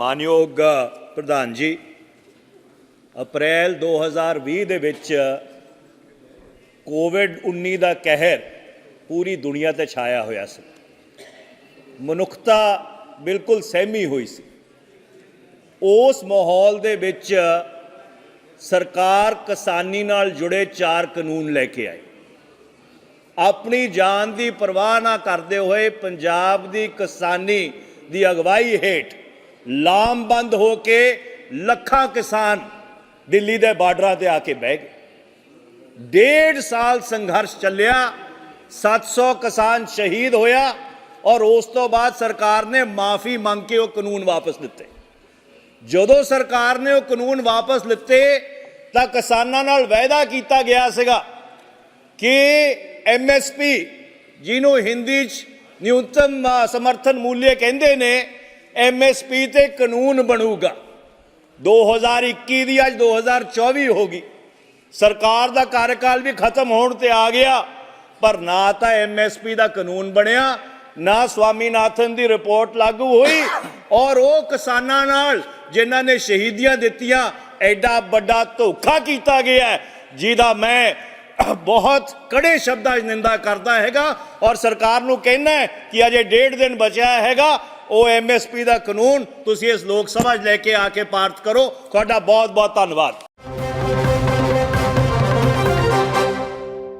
ਮਾਨਯੋਗ ਪ੍ਰਧਾਨ ਜੀ, ਅਪ੍ਰੈਲ 2020 ਦੇ ਵਿੱਚ ਕੋਵਿਡ 19 ਦਾ ਕਹਿਰ ਪੂਰੀ ਦੁਨੀਆ ਤੇ ਛਾਇਆ ਹੋਇਆ ਸੀ। ਮਨੁੱਖਤਾ ਬਿਲਕੁਲ ਸਹਿਮੀ ਹੋਈ ਸੀ। ਉਸ ਮਾਹੌਲ ਦੇ ਵਿੱਚ ਸਰਕਾਰ ਕਿਸਾਨੀ ਨਾਲ ਜੁੜੇ ਚਾਰ ਕਾਨੂੰਨ ਲੈ ਕੇ ਆਈ ਆਪਣੀ ਜਾਨ ਦੀ ਪਰਵਾਹ ਨਾ ਕਰਦੇ ਹੋਏ ਪੰਜਾਬ ਦੀ ਕਿਸਾਨੀ ਦੀ ਅਗਵਾਈ ਹੇਠ ਲਾਮਬੰਦ ਹੋ ਕੇ ਲੱਖਾਂ ਕਿਸਾਨ ਦਿੱਲੀ ਦੇ ਬਾਰਡਰਾਂ ਤੇ ਆ ਕੇ ਬਹਿ ਗਏ। ਡੇਢ ਸਾਲ ਸੰਘਰਸ਼ ਚੱਲਿਆ 700 ਕਿਸਾਨ ਸ਼ਹੀਦ ਹੋਇਆ ਔਰ ਉਸ ਤੋਂ ਬਾਅਦ ਸਰਕਾਰ ਨੇ ਮਾਫੀ ਮੰਗ ਕੇ ਉਹ ਕਾਨੂੰਨ ਵਾਪਸ ਦਿੱਤੇ। ਜਦੋਂ ਸਰਕਾਰ ਨੇ ਉਹ ਕਾਨੂੰਨ ਵਾਪਸ ਲਿੱਤੇ, ਤਾਂ ਕਿਸਾਨਾਂ ਨਾਲ ਵਾਅਦਾ ਕੀਤਾ ਗਿਆ ਸੀਗਾ ਕਿ ਐਮਐਸਪੀ ਜਿਹਨੂੰ ਹਿੰਦੀ ਚ ਨਿਊਨਤਮ ਸਮਰਥਨ ਮੂલ્य ਕਹਿੰਦੇ ਨੇ ਐਮਐਸਪੀ ਤੇ ਕਾਨੂੰਨ ਬਣੂਗਾ 2021 ਦੀ ਅੱਜ 2024 ਹੋ ਗਈ ਸਰਕਾਰ ਦਾ ਕਾਰਜਕਾਲ ਵੀ ਖਤਮ ਹੋਣ ਤੇ ਆ ਗਿਆ ਪਰ ਨਾ ਤਾਂ ਐਮਐਸਪੀ ਦਾ ਕਾਨੂੰਨ ਬਣਿਆ ਨਾ ਸਵਾਮੀਨਾਥਨ ਦੀ ਰਿਪੋਰਟ ਲਾਗੂ ਹੋਈ ਔਰ ਉਹ ਕਿਸਾਨਾਂ ਨਾਲ ਜਿਨ੍ਹਾਂ ਨੇ ਸ਼ਹੀਦੀਆਂ ਦਿੱਤੀਆਂ ਐਡਾ ਵੱਡਾ ਧੋਖਾ ਕੀਤਾ ਗਿਆ ਹੈ, ਜਿਹਦਾ ਮੈਂ ਬਹੁਤ ਕੜੇ ਸ਼ਬਦਾਂ 'ਚ ਨਿੰਦਾ ਕਰਦਾ ਹੈਗਾ ਔਰ ਸਰਕਾਰ ਨੂੰ ਕਹਿਣਾ ਹੈ ਕਿ ਅਜੇ ਡੇਢ ਦਿਨ ਬਚਿਆ ਹੈਗਾ ਉਹ ਐਮਐਸਪੀ ਦਾ ਕਾਨੂੰਨ ਤੁਸੀਂ ਇਸ ਲੋਕ ਸਭਾ 'ਚ ਲੈ ਕੇ ਆ ਕੇ ਪਾਰਟ ਕਰੋ। ਤੁਹਾਡਾ ਬਹੁਤ ਬਹੁਤ ਧੰਨਵਾਦ।